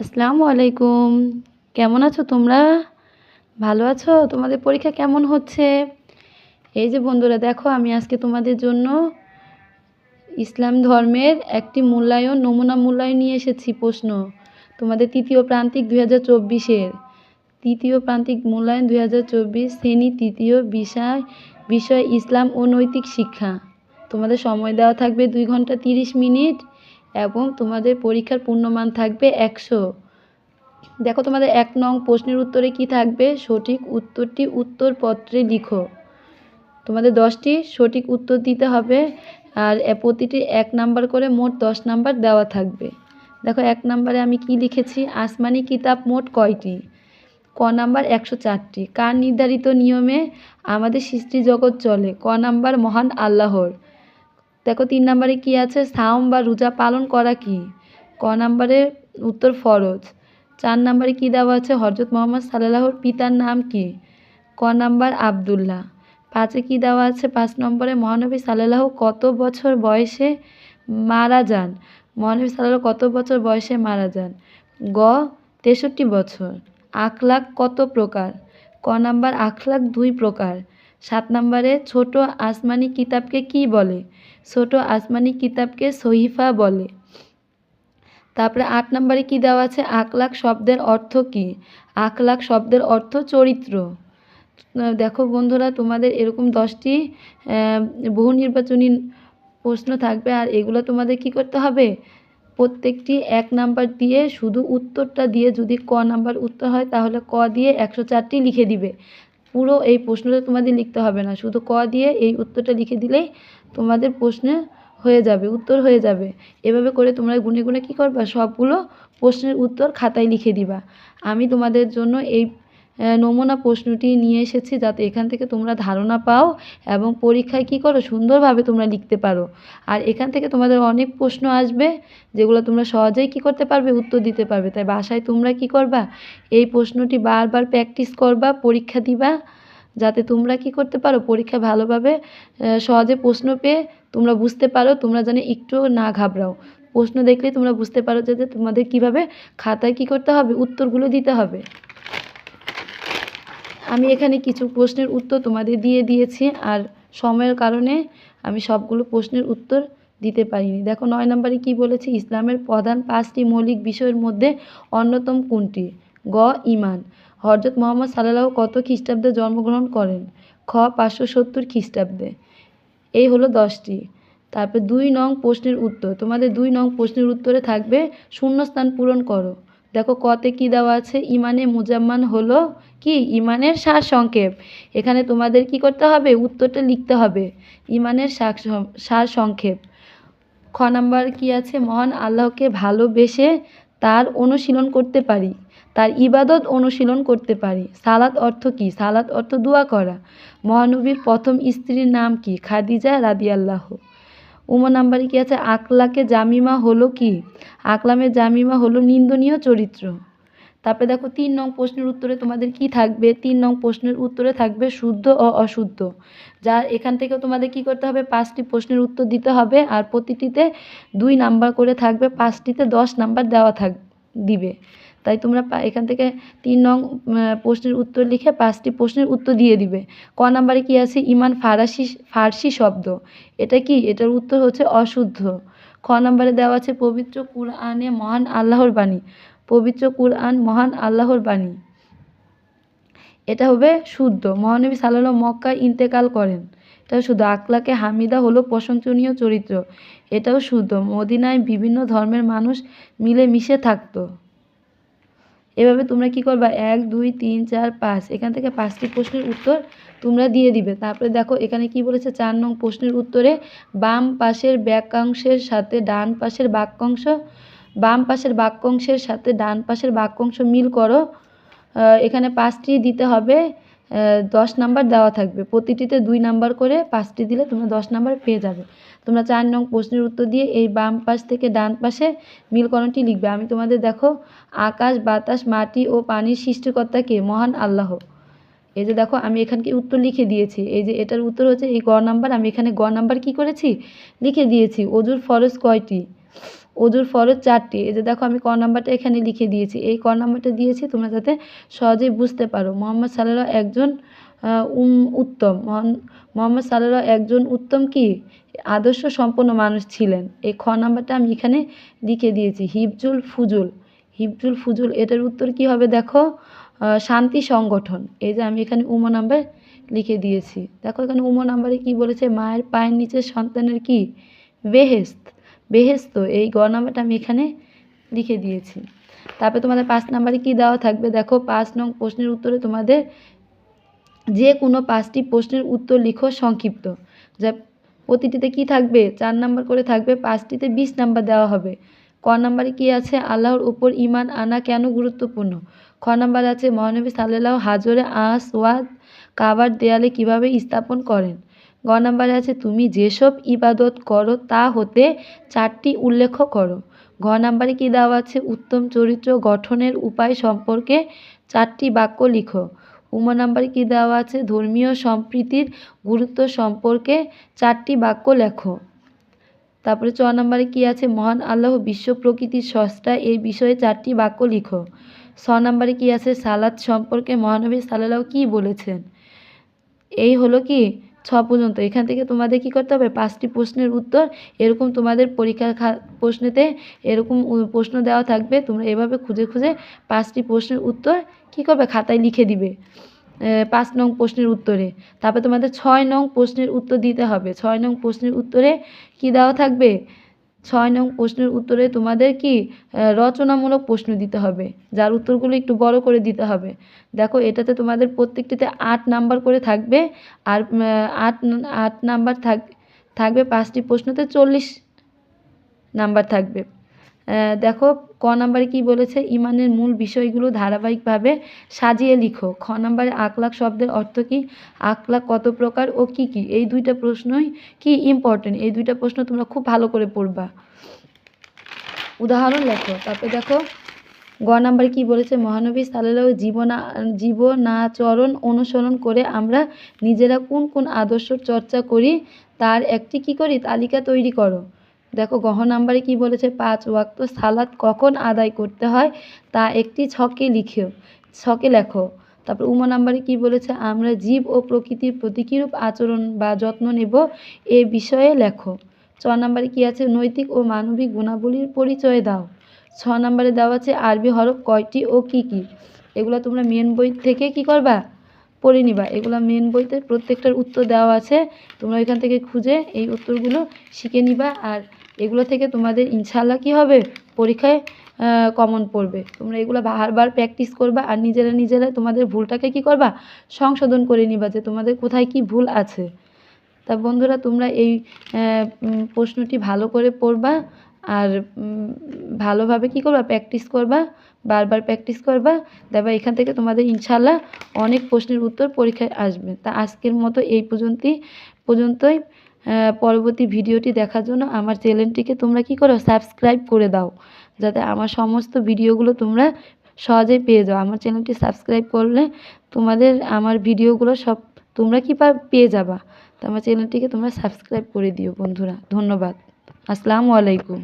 আসসালামু আলাইকুম। কেমন আছো তোমরা? ভালো আছো? তোমাদের পরীক্ষা কেমন হচ্ছে? এই যে বন্ধুরা, দেখো আমি আজকে তোমাদের জন্য ইসলাম ধর্মের একটি মূল্যায়ন, নমুনা মূল্যায়ন নিয়ে এসেছি প্রশ্ন। তোমাদের তৃতীয় প্রান্তিক দুই হাজার চব্বিশের। তৃতীয় প্রান্তিক মূল্যায়ন দুই হাজার চব্বিশ, শ্রেণি তৃতীয়, বিষয় বিষয় ইসলাম ও নৈতিক শিক্ষা। তোমাদের সময় দেওয়া থাকবে দুই ঘণ্টা তিরিশ মিনিট। এবং তোমাদের পরীক্ষার পূর্ণমান থাকবে একশো। দেখো তোমাদের এক নং প্রশ্নের উত্তরে কি থাকবে? সঠিক উত্তরটি উত্তরপত্রে লিখো। তোমাদের দশটি সঠিক উত্তর দিতে হবে আর প্রতিটি এক নাম্বার করে মোট দশ নাম্বার দেওয়া থাকবে। দেখো এক নাম্বারে আমি কি লিখেছি? আসমানি কিতাব মোট কয়টি? ক নাম্বার একশো চারটি। কার নির্ধারিত নিয়মে আমাদের সৃষ্টি জগৎ চলে? ক নাম্বার মহান আল্লাহর। দেখো তিন নাম্বারে কি আছে? সাওম বা রোজা পালন করা কি? ক নাম্বারে উত্তর ফরজ। চার নাম্বারে কি দেওয়া আছে? হজরত মোহাম্মদ সাল্লাহর পিতার নাম কি? ক নাম্বার আবদুল্লাহ। পাঁচে কি দেওয়া আছে? পাঁচ নম্বরে মহানবী সাল্লাহ কত বছর বয়সে মারা যান? মহানবী সাল্লাহ কত বছর বয়সে মারা যান? গ, তেষট্টি বছর। আখলাক কত প্রকার? ক নাম্বার আখলাক দুই প্রকার। সাত নম্বরে, ছোট আসমানি কিতাবকে কি বলে? ছোট আসমানি কিতাবকে সহিফা বলে। তারপরে আট নম্বরে কি দেওয়া আছে? আখলাক শব্দের অর্থ কি? আখলাক শব্দের অর্থ চরিত্র। দেখো বন্ধুরা, তোমাদের এরকম দশটি বহু নির্বাচনী প্রশ্ন থাকবে, আর এগুলো তোমাদের কি করতে হবে? প্রত্যেকটি এক নাম্বার দিয়ে শুধু উত্তরটা দিয়ে যদি ক নাম্বার উত্তর হয়, তাহলে ক দিয়ে একশো চারটি লিখে দিবে। পুরো এই প্রশ্নটা তোমাদের লিখতে হবে না। শুধু ক দিয়ে এই উত্তরটা লিখে দিলেই তোমাদের প্রশ্নের হয়ে যাবে, উত্তর হয়ে যাবে। এভাবে করে তোমরা গুনে গুনে কী করবা? সবগুলো প্রশ্নের উত্তর খাতায় লিখে দিবা। আমি তোমাদের জন্য এই নমুনা প্রশ্নটি নিয়ে এসেছি যাতে এখান থেকে তোমরা ধারণা পাও এবং পরীক্ষায় কী করো, সুন্দরভাবে তোমরা লিখতে পারো। আর এখান থেকে তোমাদের অনেক প্রশ্ন আসবে যেগুলো তোমরা সহজেই কী করতে পারবে, উত্তর দিতে পারবে। তাই বাসায় তোমরা কী করবা? এই প্রশ্নটি বারবার প্র্যাকটিস করবা, পরীক্ষা দিবা, যাতে তোমরা কী করতে পারো, পরীক্ষা ভালোভাবে সহজে প্রশ্ন পেয়ে তোমরা বুঝতে পারো, তোমরা যেন একটুও না ঘাবড়াও। প্রশ্ন দেখলেই তোমরা বুঝতে পারো যে তোমাদের কীভাবে খাতায় কী করতে হবে, উত্তরগুলো দিতে হবে। আমি এখানে কিছু প্রশ্নের উত্তর তোমাদের দিয়ে দিয়েছি আর সময়ের কারণে আমি সবগুলো প্রশ্নের উত্তর দিতে পারিনি। দেখো নয় নম্বরে কি বলেছে? ইসলামের প্রধান পাঁচটি মৌলিক বিষয়ের মধ্যে অন্যতম কোনটি? গ ইমান হজরত মোহাম্মদ সাল্লাহ কত খ্রিস্টাব্দে জন্মগ্রহণ করেন? খ, পাঁচশো সত্তর খ্রিস্টাব্দে। এই হলো দশটি। তারপর দুই নং প্রশ্নের উত্তর। তোমাদের দুই নং প্রশ্নের উত্তরে থাকবে শূন্যস্থান পূরণ করো। দেখো কতে কি দেওয়া আছে? ইমানে মুজাম্মান হলো কি? ইমানের সার সংক্ষেপ এখানে তোমাদের কি করতে হবে? উত্তরটা লিখতে হবে। ইমানের সার সংক্ষেপ খ নাম্বার কি আছে? মহান আল্লাহকে ভালোবেসে তার অনুশীলন করতে পারি। তার ইবাদত অনুশীলন করতে পারি। সালাত অর্থ কি? সালাত অর্থ দোয়া করা। মহানবীর প্রথম স্ত্রীর নাম কি? খাদিজা রাদিয়াল্লাহ। উমা নাম্বারে কি আছে? আকলাকে জামিমা হলো কি? আকলামের জামিমা হলো নিন্দনীয় চরিত্র। তারপরে দেখো, তিন নং প্রশ্নের উত্তরে তোমাদের কি থাকবে? তিন নং প্রশ্নের উত্তরে থাকবে শুদ্ধ ও অশুদ্ধ। যা এখান থেকেও তোমাদের কি করতে হবে? পাঁচটি প্রশ্নের উত্তর দিতে হবে আর প্রতিটিতে দুই নাম্বার করে থাকবে, পাঁচটিতে দশ নাম্বার দেওয়া থাক, দিবে। তাই তোমরা এখান থেকে তিন নং প্রশ্নের উত্তর লিখে পাঁচটি প্রশ্নের উত্তর দিয়ে দিবে। ক নাম্বারে কি আছে? ইমান ফারাসি, ফার্সি শব্দ। এটা কি? এটার উত্তর হচ্ছে অশুদ্ধ। খ নাম্বারে দেওয়া আছে, পবিত্র কুরআনে মহান আল্লাহর বাণী। পবিত্র কুরআন মহান আল্লাহর বাণী। এটা হবে শুদ্ধ। মহানবী সাল্লাল্লাহু মক্কায় ইন্তেকাল করেন। এটা শুদ্ধ। আকলাকে হামিদা হলো প্রশংসনীয় চরিত্র। এটাও শুদ্ধ। মদিনায় বিভিন্ন ধর্মের মানুষ মিলে মিশে থাকতো। এভাবে তোমরা কি করবা? এক, দুই, তিন, চার, পাঁচ। এখান থেকে পাঁচটি প্রশ্নের উত্তর তোমরা দিয়ে দিবে। তারপরে দেখো, এখানে কি বলেছে? চার নং প্রশ্নের উত্তরে বাম পাশের বাক্যাংশের সাথে ডান পাশের বাক্যাংশ, বাম পাশের বাক্যাংশের সাথে ডান পাশের বাক্যাংশ মিল করো। এখানে পাঁচটি দিতে হবে। দশ নাম্বার দেওয়া থাকবে। প্রতিটিতে দুই নাম্বার করে পাঁচটি দিলে তোমরা দশ নাম্বার পেয়ে যাবে। তোমরা চার নং প্রশ্নের উত্তর দিয়ে এই বাম পাশ থেকে ডান পাশে মিলকরণটি লিখবে। আমি তোমাদের দেখো, আকাশ, বাতাস, মাটি ও পানির সৃষ্টিকর্তা কে? মহান আল্লাহ। এই যে দেখো, আমি এখানকে উত্তর লিখে দিয়েছি। এই যে এটার উত্তর হচ্ছে এই গ নাম্বার। আমি এখানে গ নাম্বার কি করেছি? লিখে দিয়েছি। অজুর ফরজ কয়টি? অজুর ফরজ চারটি। এই যে দেখো আমি ক নাম্বারটা এখানে লিখে দিয়েছি। এই ক নাম্বারটা দিয়েছি, তোমরা যাতে সহজেই বুঝতে পারো। মোহাম্মদ সাল্লাহ একজন উত্তম। মোহাম্মদ সাল্লাহ একজন উত্তম কি? আদর্শ সম্পন্ন মানুষ ছিলেন। এই খ নাম্বারটা আমি এখানে লিখে দিয়েছি। হিবজুল ফুজুল। হিবজুল ফুজুল, এটার উত্তর কি হবে দেখো? শান্তি সংগঠন। এই যে আমি এখানে উমো নাম্বার লিখে দিয়েছি। দেখো এখানে উমো নাম্বারে কি বলেছে? মায়ের পায়ের নিচে সন্তানের কি? বেহেস্ত বেহেস্ত এই গ নাম্বারটা আমি এখানে লিখে দিয়েছি। তারপরে তোমাদের পাঁচ নাম্বারে কি দেওয়া থাকবে? দেখো, পাঁচ নং প্রশ্নের উত্তরে তোমাদের যে কোনো পাঁচটি প্রশ্নের উত্তর লিখো সংক্ষিপ্ত। যা প্রতিটিতে কি থাকবে? চার নাম্বার করে থাকবে, পাঁচটিতে বিশ নাম্বার দেওয়া হবে। ক নাম্বারে কি আছে? আল্লাহর উপর ইমান আনা কেন গুরুত্বপূর্ণ? খ নাম্বার আছে, মহানবী সাল্লাল্লাহু হাজরে আসওয়াদ কাবার দেয়ালে কীভাবে স্থাপন করেন? গ নাম্বারে আছে, তুমি যেসব ইবাদত করো তা হতে চারটি উল্লেখ করো। ঘ নাম্বারে কি দেওয়া আছে, উত্তম চরিত্র গঠনের উপায় সম্পর্কে চারটি বাক্য লিখো। উমা নাম্বারে কি দেওয়া আছে, ধর্মীয় সম্প্রীতির গুরুত্ব সম্পর্কে চারটি বাক্য লেখো। তারপরে চ নম্বরে কি আছে, মহান আল্লাহ বিশ্ব প্রকৃতির স্রষ্টা এই বিষয়ে চারটি বাক্য লিখো। ছ নম্বরে কি আছে সালাদ সম্পর্কে মহানবী সাল্লাহ কি বলেছেন? এই হলো কি ছ পর্যন্ত। এখান থেকে তোমাদের কি করতে হবে? পাঁচটি প্রশ্নের উত্তর এরকম তোমাদের পরীক্ষার প্রশ্নেতে এরকম প্রশ্ন দেওয়া থাকবে। তোমরা এভাবে খুঁজে খুঁজে পাঁচটি প্রশ্নের উত্তর কি করবে? খাতায় লিখে দিবে। পাঁচ নং প্রশ্নের উত্তরে। তারপর তোমাদের ছয় নং প্রশ্নের উত্তর দিতে হবে। ছয় নং প্রশ্নের উত্তরে কি দেওয়া থাকবে? ছয় নং প্রশ্নের উত্তরে তোমাদের কি রচনামূলক প্রশ্ন দিতে হবে, যার উত্তরগুলো একটু বড় করে দিতে হবে। দেখো, এটাতে তোমাদের প্রত্যেকটিতে আট নাম্বার করে থাকবে, আর আট আট নাম্বার থাক, থাকবে পাঁচটি প্রশ্নতে চল্লিশ নাম্বার থাকবে। দেখো, ক নাম্বারে কি বলেছে? ইমানের মূল বিষয়গুলো ধারাবাহিকভাবে সাজিয়ে লিখো। খ নাম্বারে আকলাক শব্দের অর্থ কি? আকলাক কত প্রকার ও কি কি? এই দুইটা প্রশ্নই কি ইম্পর্টেন্ট এই দুইটা প্রশ্ন তোমরা খুব ভালো করে পড়বা। উদাহরণ লেখো। তারপরে দেখো, গ নাম্বারে কি বলেছে? মহানবী সাল্লাল্লাহু জীবনা জীবনাচরণ অনুসরণ করে আমরা নিজেরা কোন কোন আদর্শ চর্চা করি, তার একটি কি করি? তালিকা তৈরি করো। দেখো গহ নাম্বারে কি বলেছে? পাঁচ ওয়াক্ত সালাত কখন আদায় করতে হয়? তা একটি ছকে লিখো ছকে লেখো। তারপর উমা নাম্বারে কি বলেছে? আমরা জীব ও প্রকৃতির প্রতি কীরূপ আচরণ বা যত্ন নেব এ বিষয়ে লেখো। ছ নাম্বারে কি আছে? নৈতিক ও মানবিক গুণাবলীর পরিচয় দাও। ছ নাম্বারে দেওয়া আছে, আরবি হরফ কয়টি ও কি কি? এগুলো তোমরা মেন বই থেকে কি করবা? পড়ে নিবা। এগুলো মেন বইতে প্রত্যেকটার উত্তর দেওয়া আছে। তোমরা এখান থেকে খুঁজে এই উত্তরগুলো শিখে নিবা। আর এগুলো থেকে তোমাদের ইনশাল্লাহ কি হবে? পরীক্ষায় কমন পড়বে। তোমরা এগুলো বারবার প্র্যাকটিস করবা আর নিজেরা নিজেরা তোমাদের ভুলটাকে কি করবা? সংশোধন করে নিবা যে তোমাদের কোথায় কি ভুল আছে। তা বন্ধুরা, তোমরা এই প্রশ্নটি ভালো করে পড়বা আর ভালোভাবে কি করবা? প্র্যাকটিস করবা, বারবার প্র্যাকটিস করবা। দেখবা এখান থেকে তোমাদের ইনশাল্লাহ অনেক প্রশ্নের উত্তর পরীক্ষায় আসবে। তা আজকের মতো এই পর্যন্তই পর্যন্তই। পরবর্তী ভিডিওটি দেখার জন্য আমার চ্যানেলটিকে তোমরা কি করো সাবস্ক্রাইব করে দাও, যাতে আমার সমস্ত ভিডিওগুলো তোমরা সহজেই পেয়ে যাও। আমার চ্যানেলটি সাবস্ক্রাইব করলে তোমাদের আমার ভিডিওগুলো সব তোমরা কি পেয়ে যাবা। তো আমার চ্যানেলটিকে তোমরা সাবস্ক্রাইব করে দিও বন্ধুরা। ধন্যবাদ। আসসালামু আলাইকুম।